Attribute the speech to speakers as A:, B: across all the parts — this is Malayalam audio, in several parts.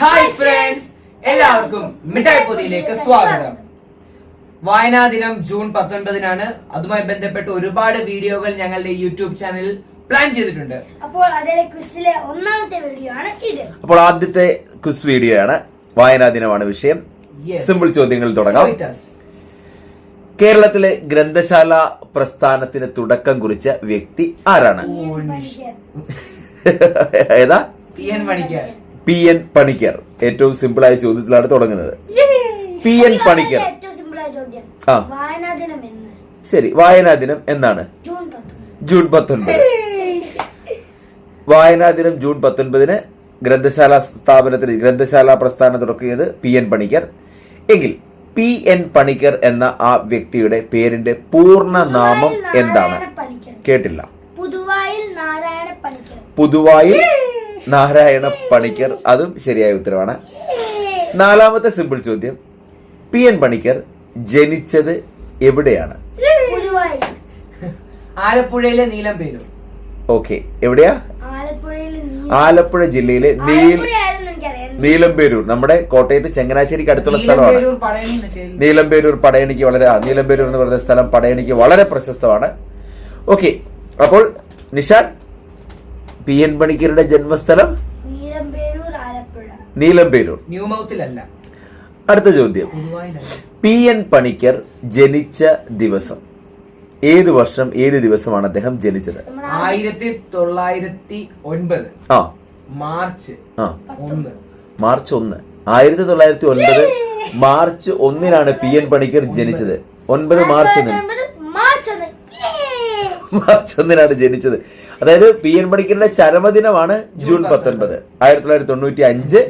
A: ഹായ് ഫ്രണ്ട്സ് എല്ലാവർക്കും മിഠായി പൊതിയിലേക്ക് സ്വാഗതം. വായനാ ദിനം ജൂൺ പത്തൊൻപതിനാണ്. അതുമായി ബന്ധപ്പെട്ട് ഒരുപാട് വീഡിയോകൾ ഞങ്ങളുടെ യൂട്യൂബ് ചാനൽ പ്ലാൻ ചെയ്തിട്ടുണ്ട്.
B: അപ്പോൾ അതിലെ ക്വിസിലെ ഒന്നാമത്തെ വീഡിയോ ആണ് ഇത്.
C: അപ്പോൾ ആദ്യത്തെ ക്വിസ് വീഡിയോ ആണ്. വായനാ ദിനമാണ് വിഷയം. സിമ്പിൾ ചോദ്യങ്ങൾ തുടങ്ങാം. കേരളത്തിലെ ഗ്രന്ഥശാല പ്രസ്ഥാനത്തിന് തുടക്കം കുറിച്ച വ്യക്തി ആരാണ്. ഏതാ?
A: P N
C: P N Panicker. ഏറ്റവും സിമ്പിൾ ആയ ചോദ്യത്തിലാണ് തുടങ്ങുന്നത്. P N Panicker. ആ. ശരി. വായനാ ദിനം എന്നാണ്?
B: ജൂൺ
C: പത്തൊൻപത്. വായനാ ദിനം ജൂൺ പത്തൊൻപതിന് ഗ്രന്ഥശാല സ്ഥാപനത്തിൽ ഗ്രന്ഥശാല പ്രസ്ഥാനം തുടക്കിയത് പി എൻ പണിക്കർ. എങ്കിൽ പി എൻ പണിക്കർ എന്ന ആ വ്യക്തിയുടെ പേരിന്റെ പൂർണ നാമം എന്താണ്? കേട്ടില്ല.
B: പുതുവായിൽ നാരായണ പണിക്കർ.
C: കേട്ടില്ല പുതുവായിൽ നാരായണ പണിക്കർ അതും ശരിയായ ഉത്തരവാണ്. നാലാമത്തെ സിമ്പിൾ ചോദ്യം. പി എൻ പണിക്കർ ജനിച്ചത് എവിടെയാണ്?
A: ആലപ്പുഴയിലെ നീലം പേരും.
C: ഓക്കെ എവിടെയാ? ആലപ്പുഴ ജില്ലയിലെ നീൽ നീലംപേരൂർ. നമ്മുടെ കോട്ടയത്ത് ചങ്ങനാശ്ശേരിക്ക് അടുത്തുള്ള സ്ഥലമാണ്.
A: നീലംപേരൂർ
C: പടയണിക്ക് വളരെ നീലംപേരൂർ എന്ന് പറയുന്ന സ്ഥലം പടയണിക്ക് വളരെ പ്രശസ്തമാണ്. ഓക്കെ അപ്പോൾ നിഷാൻ പി എൻ പണിക്കരുടെ ജന്മസ്ഥലം? നീലംപേരൂർ
A: ന്യൂമൗത്തിലല്ല
C: അടുത്ത ചോദ്യം. പി എൻ പണിക്കർ ജനിച്ച ദിവസം. ഏത് വർഷം ഏത് ദിവസമാണ് അദ്ദേഹം ജനിച്ചത്?
A: ആയിരത്തി തൊള്ളായിരത്തി ഒൻപത്.
C: ആ.
A: മാർച്ച്
C: ആ.
A: ഒന്ന്.
C: മാർച്ച് ഒന്ന്. ആയിരത്തി തൊള്ളായിരത്തി ഒൻപത് മാർച്ച് ഒന്നിനാണ് പി എൻ പണിക്കർ ജനിച്ചത്. ഒൻപത് മാർച്ച് ഒന്നിന്.
B: മാർച്ച് ഒന്ന്
C: ഒന്നിനാണ് ജനിച്ചത്. അതായത് പി എൻ പണിക്കറിന്റെ ചരമദിനമാണ് ജൂൺ പത്തൊൻപത്. ആയിരത്തി തൊള്ളായിരത്തി തൊണ്ണൂറ്റി അഞ്ച്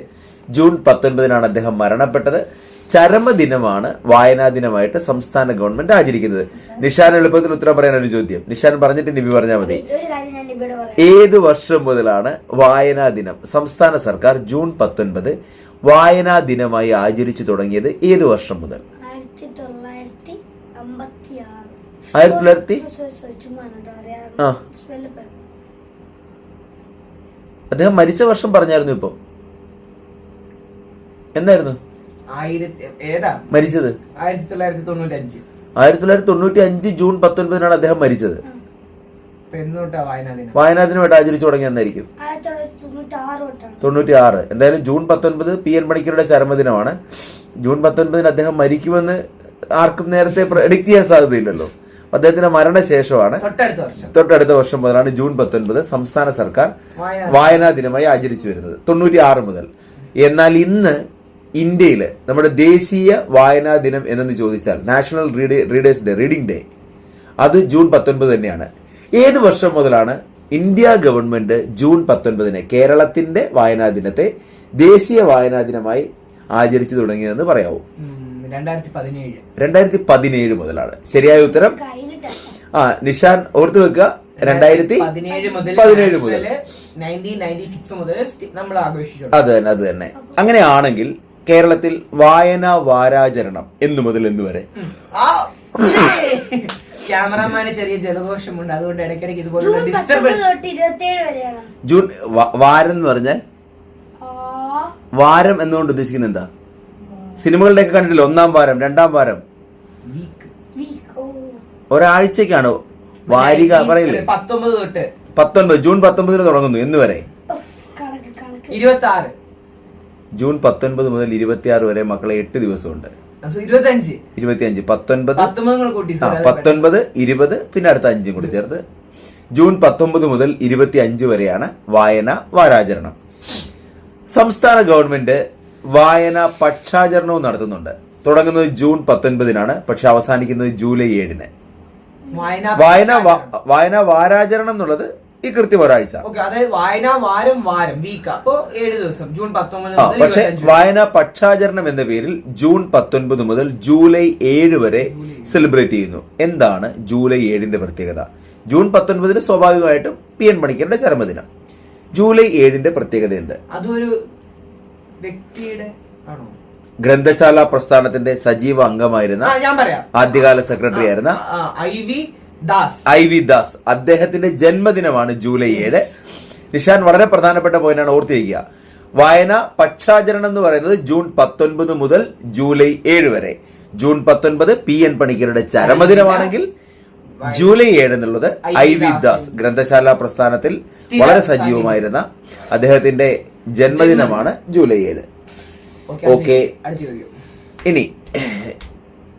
C: ജൂൺ പത്തൊൻപതിനാണ് അദ്ദേഹം മരണപ്പെട്ടത്. ചരമദിനമാണ് വായനാ ദിനമായിട്ട് സംസ്ഥാന ഗവൺമെന്റ് ആചരിക്കുന്നത്. നിഷാൻ എളുപ്പത്തിൽ ഉത്തരം പറയാൻ ഒരു ചോദ്യം. നിഷാൻ പറഞ്ഞിട്ട് നിബി പറഞ്ഞാൽ മതി. ഏത് വർഷം മുതലാണ് വായനാ ദിനം? സംസ്ഥാന സർക്കാർ ജൂൺ പത്തൊൻപത് വായനാ ദിനമായി ആചരിച്ചു തുടങ്ങിയത് ഏത് വർഷം മുതൽ?
B: ആയിരത്തി തൊള്ളായിരത്തി
C: ആ അദ്ദേഹം മരിച്ച വർഷം പറഞ്ഞായിരുന്നു ഇപ്പൊ എന്നായിരുന്നു മരിച്ചത്
A: ആയിരത്തി തൊള്ളായിരത്തി തൊണ്ണൂറ്റി അഞ്ച്
C: ആയിരത്തി തൊള്ളായിരത്തി തൊണ്ണൂറ്റി അഞ്ച് ജൂൺ പത്തൊൻപതിനാണ് അദ്ദേഹം മരിച്ചത്
A: ഇപ്പൊ എന്ന് തൊട്ടാ വായനാ ദിനം
C: വായനാ ദിനമായിട്ട് ആചരിച്ചു തുടങ്ങി എന്നായിരിക്കും
B: തൊണ്ണൂറ്റി ആറ്
C: എന്തായാലും ജൂൺ പത്തൊൻപത് പി എൻ മണിക്കരുടെ ചരമദിനമാണ് ജൂൺ പത്തൊൻപതിന് അദ്ദേഹം മരിക്കുമെന്ന് ആർക്കും നേരത്തെ പ്രഡിക്ട് ചെയ്യാൻ സാധ്യതയില്ലല്ലോ അദ്ദേഹത്തിന്റെ മരണശേഷമാണ്
A: തൊട്ടടുത്ത വർഷം.
C: മുതലാണ് ജൂൺ പത്തൊൻപത് സംസ്ഥാന സർക്കാർ
A: വായനാ
C: ദിനമായി ആചരിച്ചു വരുന്നത്. തൊണ്ണൂറ്റി ആറ് മുതൽ. എന്നാൽ ഇന്ന് ഇന്ത്യയിൽ നമ്മുടെ ദേശീയ വായനാ ദിനം എന്നെന്ന് ചോദിച്ചാൽ national readers day reading day. അത് ജൂൺ പത്തൊൻപത് തന്നെയാണ്. ഏത് വർഷം മുതലാണ് ഇന്ത്യ ഗവൺമെന്റ് ജൂൺ പത്തൊൻപതിനെ കേരളത്തിന്റെ വായനാ ദിനത്തെ ദേശീയ വായനാ ദിനമായി ആചരിച്ചു തുടങ്ങിയതെന്ന് പറയാവൂ.
A: രണ്ടായിരത്തി പതിനേഴ്
C: രണ്ടായിരത്തി പതിനേഴ് മുതലാണ്. ശരിയായ ഉത്തരം? ആ നിഷാൻ ഓർത്തു വെക്കുക. രണ്ടായിരത്തി
A: പതിനേഴ് മുതൽ.
C: മുതൽ
A: മുതൽ നമ്മൾ ആഘോഷിച്ചു
C: അത് തന്നെ അത് തന്നെ. അങ്ങനെയാണെങ്കിൽ കേരളത്തിൽ വായന വാരാചരണം എന്നു മുതൽ എന്നു വരെ.
A: ക്യാമറമാന് ചെറിയ ജലദോഷമുണ്ട്. അതുകൊണ്ട് ഇടയ്ക്കിടയ്ക്ക്
B: ജൂൺ
A: ഇതുപോലുള്ള ഡിസ്റ്റർബൻസ്
C: ജൂൺ വാരം എന്ന് പറഞ്ഞാൽ?
B: ആ.
C: വാരം എന്നുകൊണ്ട് ഉദ്ദേശിക്കുന്നത് എന്താ? സിനിമകളുടെയൊക്കെ കണ്ടിട്ടില്ല? ഒന്നാം വാരം രണ്ടാം വാരം.
A: വീക്ക്
B: വീക്ക് ഓ.
C: ഒരാഴ്ചക്കാണോ വാരിക പറയില്ലേ?
A: പത്തൊമ്പത് തൊട്ട്.
C: പത്തൊൻപത് ജൂൺ പത്തൊമ്പതിന് തുടങ്ങുന്നു. എന്ന് വരെ.
A: ഇരുപത്തി ആറ്
C: ജൂൺ പത്തൊൻപത് മുതൽ ഇരുപത്തിയാറ് വരെ മക്കളെ എട്ട് ദിവസമുണ്ട്. ഇരുപത്തിയഞ്ച് പത്തൊൻപത് പത്തൊൻപത് ഇരുപത് പിന്നെ അടുത്ത അഞ്ചും കൂടി ചേർത്ത്. ജൂൺ പത്തൊമ്പത് മുതൽ ഇരുപത്തി അഞ്ച് വരെയാണ് വായന വാരാചരണം. സംസ്ഥാന ഗവൺമെന്റ് വായന പക്ഷാചരണവും നടത്തുന്നുണ്ട്. തുടങ്ങുന്നത് ജൂൺ പത്തൊൻപതിനാണ്. പക്ഷെ അവസാനിക്കുന്നത് ജൂലൈ ഏഴിന്.
A: വായന
C: വായന വാരാചരണം എന്നുള്ളത് ഈ കൃത്യം ഒരാഴ്ച. പക്ഷെ. വായന പക്ഷാചരണം എന്ന പേരിൽ ജൂൺ പത്തൊൻപത് മുതൽ ജൂലൈ ഏഴ് വരെ സെലിബ്രേറ്റ് ചെയ്യുന്നു. എന്താണ് ജൂലൈ ഏഴിന്റെ പ്രത്യേകത? ജൂൺ പത്തൊൻപതിന് സ്വാഭാവികമായിട്ടും പി എൻ മണിക്കറിന്റെ ചരമദിനം. ജൂലൈ ഏഴിന്റെ പ്രത്യേകത എന്ത്?
A: അതൊരു വ്യക്തിയുടെ ആണോ?
C: ഗ്രന്ഥശാല പ്രസ്ഥാനത്തിന്റെ സജീവ അംഗമായിരുന്ന
A: ഞാൻ പറയാം.
C: ആദ്യകാല സെക്രട്ടറി ആയിരുന്ന
A: I V Das.
C: I V Das. അദ്ദേഹത്തിന്റെ ജന്മദിനമാണ് ജൂലൈ ഏഴ്. നിഷാൻ വളരെ പ്രധാനപ്പെട്ട പോയിന്റാണ് ഓർത്തിരിക്കുക. വായന പക്ഷാചരണം എന്ന് പറയുന്നത് ജൂൺ പത്തൊൻപത് മുതൽ ജൂലൈ ഏഴ് വരെ. ജൂൺ പത്തൊൻപത് പി എൻ പണിക്കരുടെ ചരമദിനമാണെങ്കിൽ ജൂലൈ ഏഴ് എന്നുള്ളത് ഐ വി ദാസ്. ഗ്രന്ഥശാല പ്രസ്ഥാനത്തിൽ വളരെ സജീവമായിരുന്ന അദ്ദേഹത്തിന്റെ ജന്മദിനമാണ് ജൂലൈ ഏഴ്.
A: Okay,
C: okay.
A: അടുത്ത ചോദ്യം.
C: ഇനി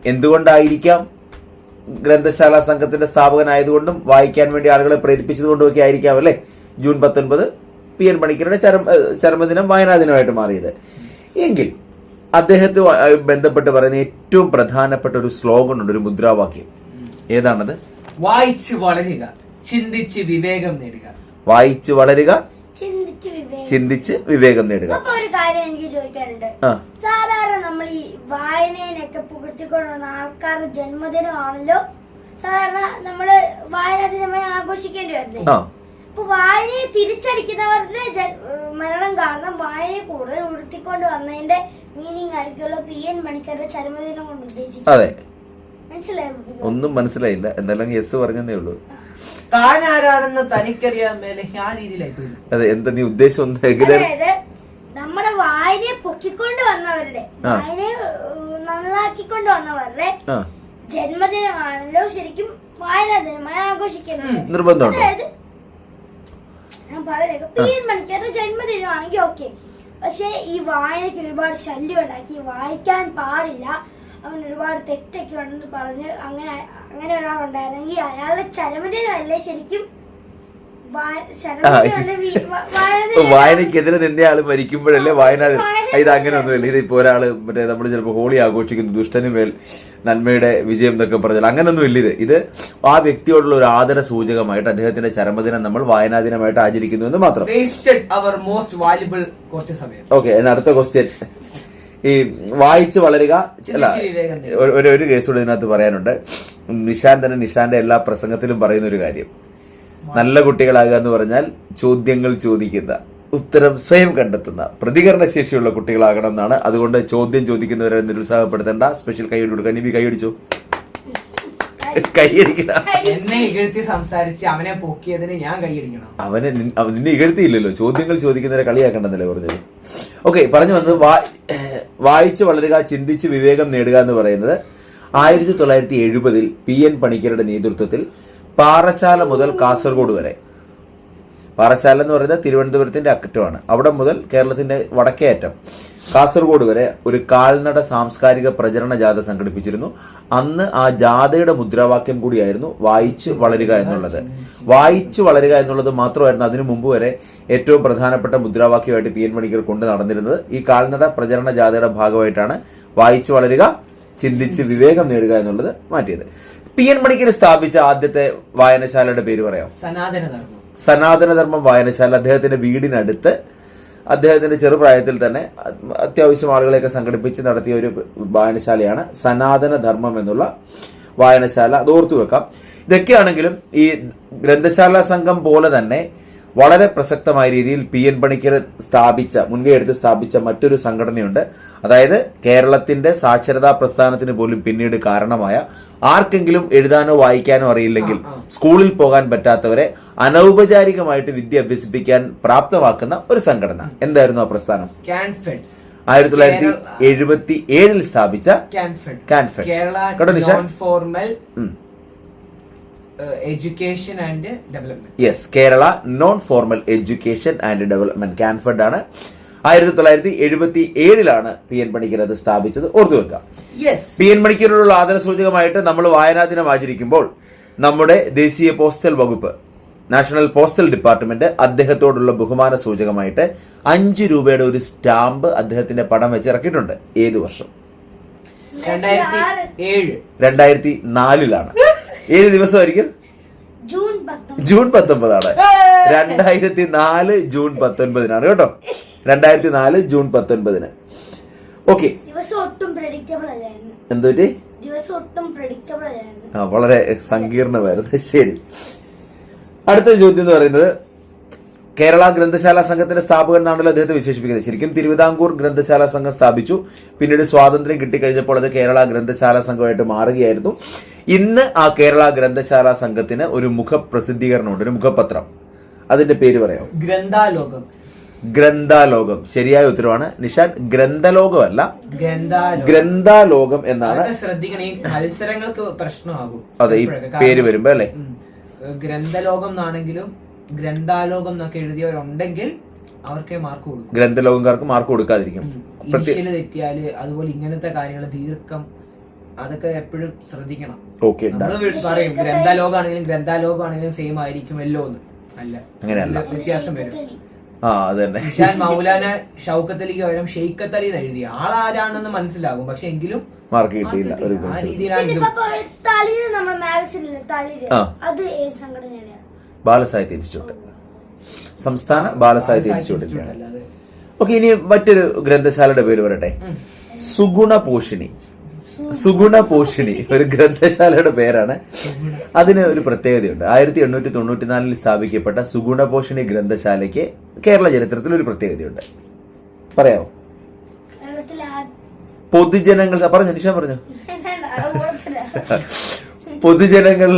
C: എന്തുകൊണ്ടായിരിക്കാം ഗ്രന്ഥശാല സംഘത്തിന്റെ സ്ഥാപകനായതുകൊണ്ടും വായിക്കാൻ വേണ്ടി ആളുകളെ പ്രേരിപ്പിച്ചതുകൊണ്ടും ഒക്കെ ആയിരിക്കാം അല്ലേ? ജൂൺ പത്തൊൻപത് പി എൻ പണിക്കരുടെ ചരമ ചരമദിനം വായനാ ദിനമായിട്ട് മാറിയത്. എങ്കിൽ അദ്ദേഹത്തെ ബന്ധപ്പെട്ട് പറയുന്ന ഏറ്റവും പ്രധാനപ്പെട്ട ഒരു സ്ലോഗൻ ഉണ്ട് ഒരു മുദ്രാവാക്യം. ഏതാണത്?
A: വായിച്ച് വളരുക ചിന്തിച്ച് വിവേകം നേടുക.
C: വായിച്ച് വളരുക
B: ചിന്തിച്ച് വിവേകം
C: ചിന്തിച്ച് വിവേകം നേടുക.
B: അപ്പൊ ഒരു കാര്യം എനിക്ക് ചോദിക്കാനുണ്ട്.
C: ആ.
B: സാധാരണ നമ്മൾ ഈ വായനേനൊക്കെ പുകഴ്ത്തിക്കൊണ്ടുവന്ന ആൾക്കാരുടെ ജന്മദിനമാണല്ലോ. സാധാരണ നമ്മൾ വായനാ ദിനമായി ആഘോഷിക്കേണ്ടി വരുന്നത്
C: ആ.
B: അപ്പൊ വായനയെ തിരിച്ചടിക്കുന്നവരുടെ ഏഹ് മരണം കാരണം വായനയെ കൂടുതൽ ഉടുത്തിക്കൊണ്ട് വന്നതിന്റെ മീനിങ് ആയിരിക്കുമല്ലോ പി എൻ മണിക്കറുടെ ചരമദിനം കൊണ്ട് ഉദ്ദേശിക്കുന്നത്
C: അതെ.
B: മനസ്സിലായോ?
C: ഒന്നും മനസ്സിലായില്ല. എന്തായാലും യെസ് പറഞ്ഞതേ ഉള്ളൂ.
A: താൻ ആരാണെന്ന് തനിക്കറിയാൻ മേലെ ആ രീതിയിലായി പോയി
C: അതെ എന്താ നീ ഉദ്ദേശം ഒന്ന് എങ്ങനെ
B: അതായത് നമ്മുടെ വായനയെ പൊക്കിക്കൊണ്ട് വന്നവരുടെ വായനയെ നന്നാക്കിക്കൊണ്ട് വന്നവരുടെ ജന്മദിനമാണല്ലോ ശരിക്കും വായനാ ദിനമായി ആഘോഷിക്കുന്നത്.
C: നിർബന്ധമുണ്ടോ
B: അതായത് ഞാൻ പറയുന്നത് പി എൻ മണിക്കരുടെ ജന്മദിനമാണെങ്കിൽ ഓക്കെ. പക്ഷെ ഈ വായനയ്ക്ക് ഒരുപാട് ശല്യം ഉണ്ടാക്കി വായിക്കാൻ പാടില്ല അവൻ ഒരുപാട് തെറ്റൊക്കെ ഉണ്ടെന്ന് പറഞ്ഞ് അങ്ങനെ അങ്ങനെ ഒരാളുണ്ടായിരുന്നെങ്കിൽ അയാളുടെ ശരിക്കും? വി- വ- വായന
C: വായനക്കെതിരെ നിന്റെ ആൾ മരിക്കുമ്പോഴല്ലേ വായന ഇത് അങ്ങനെ ഒന്നുമില്ല. ഇത് ഇപ്പൊ ഒരാൾ മറ്റേ നമ്മൾ ചിലപ്പോൾ ഹോളി ആഘോഷിക്കുന്നു ദുഷ്ടന് മേൽ നന്മയുടെ വിജയം എന്നൊക്കെ പറഞ്ഞാൽ അങ്ങനൊന്നും ഇല്ല ഇത്. ഇത് ആ വ്യക്തിയോടുള്ള ഒരു ആദര സൂചകമായിട്ട് അദ്ദേഹത്തിന്റെ ചരമദിനം നമ്മൾ വായനാ ദിനമായിട്ട് ആചരിക്കുന്നു എന്ന് മാത്രം. ഓക്കെ അടുത്ത ക്വസ്റ്റ്യൻ ഈ വായിച്ച് വളരുക അല്ല
A: നേടുക.
C: ഒരു- ഒരു കേസ് കൂടെ ഇതിനകത്ത് പറയാനുണ്ട്. നിഷാൻ തന്നെ നിഷാന്റെ എല്ലാ പ്രസംഗത്തിലും പറയുന്ന ഒരു കാര്യം. നല്ല കുട്ടികളാകുക എന്ന് പറഞ്ഞാൽ ചോദ്യങ്ങൾ ചോദിക്കുന്ന ഉത്തരം സ്വയം കണ്ടെത്തുന്ന പ്രതികരണശേഷിയുള്ള കുട്ടികളാകണം എന്നാണ്. അതുകൊണ്ട് ചോദ്യം ചോദിക്കുന്നവരെ നിരുത്സാഹപ്പെടുത്തേണ്ട. സ്പെഷ്യൽ കൈയടി കൊടുക്കുക. നിബി കൈയടിച്ചു കൈയടിക്കണ.
A: എന്നെ ഇകഴ്ത്തി സംസാരിച്ച് അവനെ പൊക്കിയതിന് ഞാൻ കൈയടിക്കണം.
C: അവനെ നിന്നെ ഇകഴ്ത്തിയില്ലല്ലോ. ചോദ്യങ്ങൾ ചോദിക്കുന്നവരെ കളിയാക്കണ്ടെന്നല്ലേ പറഞ്ഞത്? ഓക്കെ പറഞ്ഞു വന്നത് വായിച്ച് വളരുക ചിന്തിച്ച് വിവേകം നേടുക എന്ന് പറയുന്നത് ആയിരത്തി തൊള്ളായിരത്തി എഴുപതിൽ പി എൻ പണിക്കരുടെ നേതൃത്വത്തിൽ പാറശാല മുതൽ കാസർഗോഡ് വരെ. പാറശാല എന്ന് പറയുന്നത് തിരുവനന്തപുരത്തിന്റെ അക്കറ്റമാണ്. അവിടെ മുതൽ കേരളത്തിന്റെ വടക്കേയറ്റം. കാസർഗോഡ് വരെ ഒരു കാൽനട സാംസ്കാരിക പ്രചരണ ജാഥ സംഘടിപ്പിച്ചിരുന്നു. അന്ന് ആ ജാഥയുടെ മുദ്രാവാക്യം കൂടിയായിരുന്നു വായിച്ച് വളരുക എന്നുള്ളത്. വായിച്ച് വളരുക എന്നുള്ളത് മാത്രമായിരുന്നു അതിനു മുമ്പ് വരെ ഏറ്റവും പ്രധാനപ്പെട്ട മുദ്രാവാക്യമായിട്ട് പി എൻ മണിക്കർ കൊണ്ട് നടന്നിരുന്നത്. ഈ കാൽനട പ്രചരണ ജാഥയുടെ ഭാഗമായിട്ടാണ് വായിച്ച് വളരുക ചിന്തിച്ച് വിവേകം നേടുക എന്നുള്ളത് മാറ്റിയത്. പി എൻ മണിക്കർ സ്ഥാപിച്ച ആദ്യത്തെ വായനശാലയുടെ പേര് പറയാം
A: സനാതന
C: സനാതനധർമ്മം വായനശാല അദ്ദേഹത്തിന്റെ വീടിനടുത്ത് അദ്ദേഹത്തിന്റെ ചെറുപ്രായത്തിൽ തന്നെ അത്യാവശ്യം ആളുകളെയൊക്കെ സംഘടിപ്പിച്ച് നടത്തിയ ഒരു വായനശാലയാണ് സനാതനധർമ്മം എന്നുള്ള വായനശാല. അത് ഓർത്തു വെക്കാം. ഇതൊക്കെയാണെങ്കിലും ഈ ഗ്രന്ഥശാല സംഘം പോലെ തന്നെ വളരെ പ്രസക്തമായ രീതിയിൽ പി എൻ പണിക്കർ സ്ഥാപിച്ച മുൻകൈ എടുത്ത് സ്ഥാപിച്ച മറ്റൊരു സംഘടനയുണ്ട്. അതായത് കേരളത്തിന്റെ സാക്ഷരതാ പ്രസ്ഥാനത്തിന് പോലും പിന്നീട് കാരണമായ ആർക്കെങ്കിലും എഴുതാനോ വായിക്കാനോ അറിയില്ലെങ്കിൽ സ്കൂളിൽ പോകാൻ പറ്റാത്തവരെ അനൗപചാരികമായിട്ട് വിദ്യ അഭ്യസിപ്പിക്കാൻ പ്രാപ്തമാക്കുന്ന ഒരു സംഘടന. എന്തായിരുന്നു ആ പ്രസ്ഥാനം? ആയിരത്തി തൊള്ളായിരത്തി എഴുപത്തി ഏഴിൽ സ്ഥാപിച്ച
A: Kanfed.
C: Kanfed.
A: Kerala education and development
C: yes Kerala non formal education and development Kanfed ആണ്. ആയിരത്തി തൊള്ളായിരത്തി എഴുപത്തി ഏഴിലാണ് പി എൻ പണിക്കർ അത് സ്ഥാപിച്ചത്. ഓർത്തു വെക്കാം. പി എൻ മണിക്കരോടുള്ള ആദരസൂചകമായിട്ട് നമ്മൾ വായനാ ദിനം ആചരിക്കുമ്പോൾ നമ്മുടെ ദേശീയ പോസ്റ്റൽ വകുപ്പ് നാഷണൽ പോസ്റ്റൽ ഡിപ്പാർട്ട്മെന്റ് അദ്ദേഹത്തോടുള്ള ബഹുമാന സൂചകമായിട്ട് അഞ്ച് രൂപയുടെ ഒരു സ്റ്റാമ്പ് അദ്ദേഹത്തിന്റെ പടം വെച്ച് ഇറക്കിയിട്ടുണ്ട്. ഏത് വർഷം?
A: രണ്ടായിരത്തി ഏഴ്.
C: രണ്ടായിരത്തി നാലിലാണ്. ഏത് ദിവസമായിരിക്കും?
B: ജൂൺ പത്തൊമ്പത്.
C: ജൂൺ പത്തൊമ്പതാണ്. രണ്ടായിരത്തി നാല് ജൂൺ പത്തൊൻപതിനാണ് കേട്ടോ. രണ്ടായിരത്തി നാല് ജൂൺ പത്തൊൻപതിന്. ഓക്കെ എന്തുപറ്റി?
B: അല്ലായിരുന്നു.
C: ആ വളരെ സങ്കീർണമായിരുന്നു. ശരി. അടുത്ത ചോദ്യം എന്ന് പറയുന്നത് കേരള ഗ്രന്ഥശാല സംഘത്തിന്റെ സ്ഥാപകനാണല്ലോ എന്നാണല്ലോ അദ്ദേഹത്തെ വിശേഷിപ്പിക്കുന്നത്. ശരിക്കും തിരുവിതാംകൂർ ഗ്രന്ഥശാല സംഘം സ്ഥാപിച്ചു. പിന്നീട് സ്വാതന്ത്ര്യം കിട്ടിക്കഴിഞ്ഞപ്പോൾ അത് കേരള ഗ്രന്ഥശാല സംഘമായിട്ട് മാറുകയായിരുന്നു. ഇന്ന് ആ കേരള ഗ്രന്ഥശാല സംഘത്തിന് ഒരു മുഖപ്രസിദ്ധീകരണമുണ്ട് ഒരു മുഖപത്രം. അതിന്റെ പേര് പറയാം
A: ഗ്രന്ഥാലോകം.
C: ഗ്രന്ഥാലോകം. ശരിയായ ഉത്തരവാണ്. നിഷാൻ ഗ്രന്ഥലോകമല്ല
A: ഗ്രന്ഥാലോ
C: ഗ്രന്ഥാലോകം എന്നാണ്
A: ശ്രദ്ധിക്കണം. ഈ മത്സരങ്ങൾക്ക് പ്രശ്നമാകും.
C: അതെ ഈ പേര് വരുമ്പോ അല്ലെ?
A: ഗ്രന്ഥലോകം എന്നാണെങ്കിലും ഗ്രന്ഥാലോകം എന്നൊക്കെ എഴുതിയവരുണ്ടെങ്കിൽ അവർക്കേ മാർക്ക് കൊടുക്കും.
C: ഗ്രന്ഥലോകംകാർക്ക് മാർക്ക് കൊടുക്കാതിരിക്കും.
A: ഇനിഷ്യൽ തെറ്റിയാൽ അതുപോലെ ഇങ്ങനത്തെ കാര്യങ്ങൾ ദീർഘം അതൊക്കെ എപ്പോഴും ശ്രദ്ധിക്കണം.
C: ഓക്കെ
A: നമ്മൾ പറയും ഗ്രന്ഥാലോകാണെങ്കിലും ഗ്രന്ഥാലോകാണെങ്കിലും സെയിം ആയിരിക്കുമല്ലോ എന്ന്. അല്ല.
C: അങ്ങനെയല്ല.
A: വ്യത്യാസം വരും.
C: ആ അത് തന്നെ.
A: നിഷാൻ മൗലാന ഷൗക്കത്ത് അലിക്ക് പകരം ഷെയ്ക്കത്ത് അലി എന്ന് എഴുതി ആളാരാണെന്ന് മനസ്സിലാകും. പക്ഷെ എങ്കിലും
C: മാർക്ക് കിട്ടിയില്ല ഒരു
A: ആ രീതിയിലാണ് ഇതും.
B: തളിര് മാഗസിനില്ലേ തളിര്. അത് ഏത്
C: ബാലസാഹിത്യ ഇൻസ്റ്റിറ്റ്യൂട്ട് സംസ്ഥാന ബാലസാഹിത്യ ഇൻസ്റ്റിറ്റ്യൂട്ടിന്റെ ഓക്കെ ഇനി മറ്റൊരു ഗ്രന്ഥശാലയുടെ പേര് പറയട്ടെ. സുഗുണ പോഷിണി. സുഗുണ പോഷിണി ഒരു ഗ്രന്ഥശാലയുടെ പേരാണ്. അതിന് ഒരു പ്രത്യേകതയുണ്ട്. ആയിരത്തി എണ്ണൂറ്റി തൊണ്ണൂറ്റിനാലിൽ സ്ഥാപിക്കപ്പെട്ട സുഗുണ പോഷിണി ഗ്രന്ഥശാലയ്ക്ക് കേരള ചരിത്രത്തിൽ ഒരു പ്രത്യേകതയുണ്ട്. പറയാമോ പൊതുജനങ്ങൾ പറഞ്ഞു നിഷ പറഞ്ഞു. പൊതുജനങ്ങൾ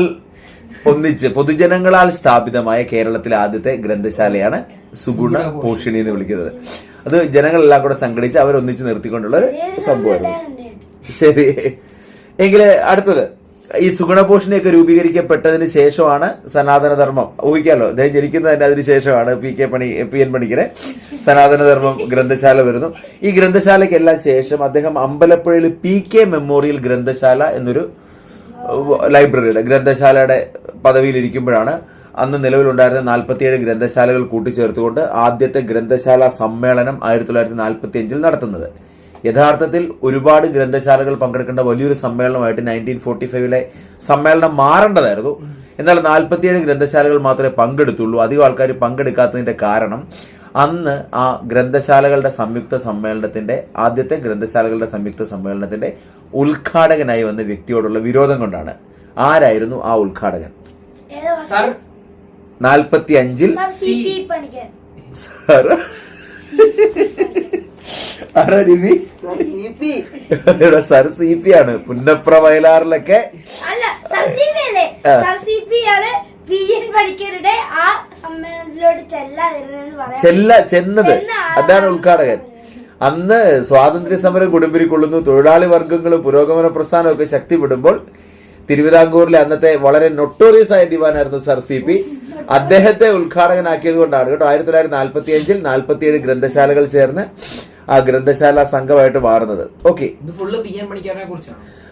C: ഒന്നിച്ച് പൊതുജനങ്ങളാൽ സ്ഥാപിതമായ കേരളത്തിലെ ആദ്യത്തെ ഗ്രന്ഥശാലയാണ് സുഗുണ പോഷിണി. എന്ന് വിളിക്കുന്നത്. അത് ജനങ്ങളെല്ലാം കൂടെ സംഘടിച്ച് അവരൊന്നിച്ച് നിർത്തിക്കൊണ്ടുള്ള ഒരു സംഭവമായിരുന്നു. ശരി. എങ്കിൽ അടുത്തത്. ഈ സുഗുണപോഷിണിയൊക്കെ രൂപീകരിക്കപ്പെട്ടതിന് ശേഷമാണ് സനാതനധർമ്മം. ഊഹിക്കാലോ? അദ്ദേഹം തന്നെ അതിന് ശേഷമാണ് പി കെ പണി പി എൻ പണിക്കരെ സനാതനധർമ്മം ഗ്രന്ഥശാല വരുന്നു. ഈ ഗ്രന്ഥശാലയ്ക്കെല്ലാം ശേഷം അദ്ദേഹം അമ്പലപ്പുഴയിൽ പി കെ മെമ്മോറിയൽ ഗ്രന്ഥശാല എന്നൊരു ലൈബ്രറിയുടെ ഗ്രന്ഥശാലയുടെ പദവിയിലിരിക്കുമ്പോഴാണ് അന്ന് നിലവിലുണ്ടായിരുന്ന നാൽപ്പത്തിയേഴ് ഗ്രന്ഥശാലകൾ കൂട്ടിച്ചേർത്തുകൊണ്ട് ആദ്യത്തെ ഗ്രന്ഥശാല സമ്മേളനം ആയിരത്തി തൊള്ളായിരത്തി നാൽപ്പത്തി അഞ്ചിൽ നടത്തുന്നത്. യഥാർത്ഥത്തിൽ ഒരുപാട് ഗ്രന്ഥശാലകൾ പങ്കെടുക്കേണ്ട വലിയൊരു സമ്മേളനമായിട്ട് നയന്റീൻ ഫോർട്ടി ഫൈവിലെ സമ്മേളനം മാറേണ്ടതായിരുന്നു. എന്നാൽ നാൽപ്പത്തിയേഴ് ഗ്രന്ഥശാലകൾ മാത്രമേ പങ്കെടുത്തുള്ളൂ. അധികം ആൾക്കാർ പങ്കെടുക്കാത്തതിന്റെ കാരണം അന്ന് ആ ഗ്രന്ഥശാലകളുടെ സംയുക്ത സമ്മേളനത്തിന്റെ ആദ്യത്തെ ഗ്രന്ഥശാലകളുടെ സംയുക്ത സമ്മേളനത്തിന്റെ ഉദ്ഘാടകനായി വന്ന വ്യക്തിയോടുള്ള വിരോധം കൊണ്ടാണ്. ആരായിരുന്നു ആ ഉദ്ഘാടകൻ? നാൽപ്പത്തി അഞ്ചിൽ
B: sir. C P Panicker
C: sir. ആരാ രവി? എടാ, സി പി ആണ്. പുന്നപ്ര വയലാറിലൊക്കെ
B: അല്ല സർ സി പി
C: ആ.
B: എൻ പണിക്കരുടെ സമ്മേളനത്തിലോട്ട് ചെല്ലാതിരുന്നെന്ന് പറയാം.
C: ചെല്ല ചെന്നത്. അതാണ് ഉദ്ഘാടകൻ. അന്ന് സ്വാതന്ത്ര്യ സമരം കുടുംബരി കൊള്ളുന്നു. തൊഴിലാളി വർഗങ്ങളും പുരോഗമന പ്രസ്ഥാനവും ഒക്കെ ശക്തിപ്പെടുമ്പോൾ തിരുവിതാംകൂറിലെ അന്നത്തെ വളരെ നൊട്ടോറിയസ് ആയ ദിവാനായിരുന്നു സർ സി പി. അദ്ദേഹത്തെ ഉദ്ഘാടകനാക്കിയത് കൊണ്ടാണ് കേട്ടോ. ആയിരത്തി തൊള്ളായിരത്തി നാൽപ്പത്തി അഞ്ചിൽ നാൽപ്പത്തിയേഴ് ഗ്രന്ഥശാലകൾ ചേർന്ന് ആ ഗ്രന്ഥശാല സംഘമായിട്ട് മാറുന്നത്. ഓക്കെ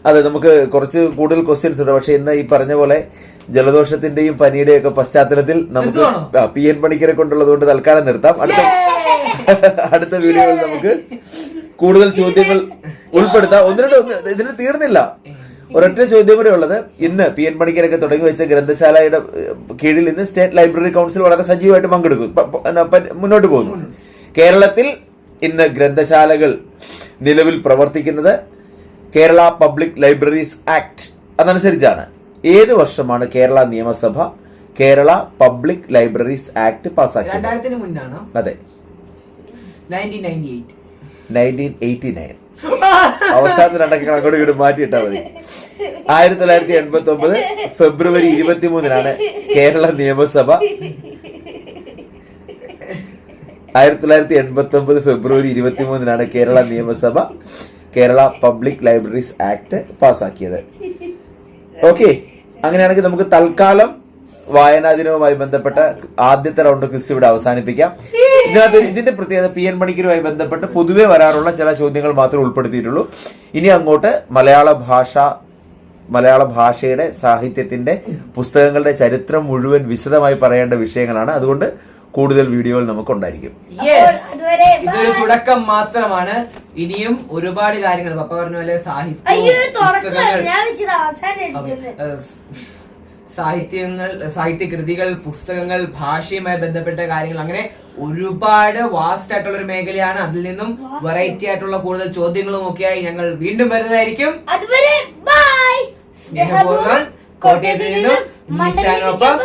C: അതെ നമുക്ക് കുറച്ച് കൂടുതൽ ക്വസ്റ്റ്യൻസ് ഉണ്ട്. പക്ഷെ ഇന്ന് ഈ പറഞ്ഞ പോലെ ജലദോഷത്തിന്റെയും പനിയുടെയും ഒക്കെ പശ്ചാത്തലത്തിൽ നമുക്ക്? പി എൻ പണിക്കരെ കൊണ്ടുള്ളത് കൊണ്ട് തൽക്കാലം നിർത്താം. അടുത്ത അടുത്ത വീഡിയോയിൽ നമുക്ക് കൂടുതൽ ചോദ്യങ്ങൾ ഉൾപ്പെടുത്താം. ഒന്ന് രണ്ട് ഇതിന് തീർന്നില്ല. ഒരൊറ്റ ചോദ്യം കൂടെ ഉള്ളത്. ഇന്ന് പി എൻ പണിക്കരൊക്കെ തുടങ്ങി വെച്ച ഗ്രന്ഥശാലയുടെ കീഴിൽ ഇന്ന് സ്റ്റേറ്റ് ലൈബ്രറി കൗൺസിൽ വളരെ സജീവമായിട്ട് പങ്കെടുക്കും. മുന്നോട്ട് പോകുന്നു. കേരളത്തിൽ ഇന്ന് ഗ്രന്ഥശാലകൾ നിലവിൽ പ്രവർത്തിക്കുന്നത് കേരള പബ്ലിക് ലൈബ്രറീസ് ആക്ട് അതനുസരിച്ചാണ്. ഏത് വർഷമാണ് കേരള നിയമസഭ കേരള പബ്ലിക് ലൈബ്രറീസ് ആക്ട് പാസ്സാക്കിയത്? അതെ. അവസാനത്തെ രണ്ടൊക്കെ കണക്കോട് വീട് മാറ്റിയിട്ടാ മതി. ആയിരത്തി തൊള്ളായിരത്തി എൺപത്തി ഒമ്പത് ഫെബ്രുവരി ഇരുപത്തി മൂന്നിനാണ് കേരള നിയമസഭ ആയിരത്തി തൊള്ളായിരത്തി എൺപത്തി ഒമ്പത് ഫെബ്രുവരി ഇരുപത്തി മൂന്നിനാണ് കേരള നിയമസഭ കേരള പബ്ലിക് ലൈബ്രറീസ് ആക്ട് പാസ്സാക്കിയത് ഓക്കെ അങ്ങനെയാണെങ്കിൽ നമുക്ക് തൽക്കാലം വായനാ ദിനവുമായി ബന്ധപ്പെട്ട ആദ്യത്തെ റൗണ്ട് ക്വിസ് ഇവിടെ അവസാനിപ്പിക്കാം. ഇതിനകത്ത് ഇതിന്റെ പ്രത്യേകത പി എൻ മണിക്കരുമായി ബന്ധപ്പെട്ട് പൊതുവെ വരാറുള്ള ചില ചോദ്യങ്ങൾ മാത്രമേ ഉൾപ്പെടുത്തിയിട്ടുള്ളൂ. ഇനി അങ്ങോട്ട് മലയാള ഭാഷ മലയാള ഭാഷയുടെ സാഹിത്യത്തിന്റെ പുസ്തകങ്ങളുടെ ചരിത്രം മുഴുവൻ വിശദമായി പറയേണ്ട വിഷയങ്ങളാണ്. അതുകൊണ്ട് കൂടുതൽ വീഡിയോകൾ നമുക്കുണ്ടായിരിക്കും.
A: ഇതൊരു തുടക്കം മാത്രമാണ്. ഇനിയും ഒരുപാട് കാര്യങ്ങൾ. പപ്പ പറഞ്ഞ പോലെ
B: അയ്യോ
A: സാഹിത്യം സാഹിത്യങ്ങൾ സാഹിത്യ കൃതികൾ പുസ്തകങ്ങൾ ഭാഷയുമായി ബന്ധപ്പെട്ട കാര്യങ്ങൾ അങ്ങനെ ഒരുപാട് വാസ്റ്റ് ആയിട്ടുള്ള ഒരു മേഖലയാണ്. അതിൽ നിന്നും വെറൈറ്റി ആയിട്ടുള്ള കൂടുതൽ ചോദ്യങ്ങളും ഒക്കെയായി ഞങ്ങൾ വീണ്ടും വരുന്നതായിരിക്കും.
B: അതുവരെ ബൈ
A: സ്നേഹപൂർവം കോട്ടയത്തിൽ നിന്നും നിശാനൊപ്പം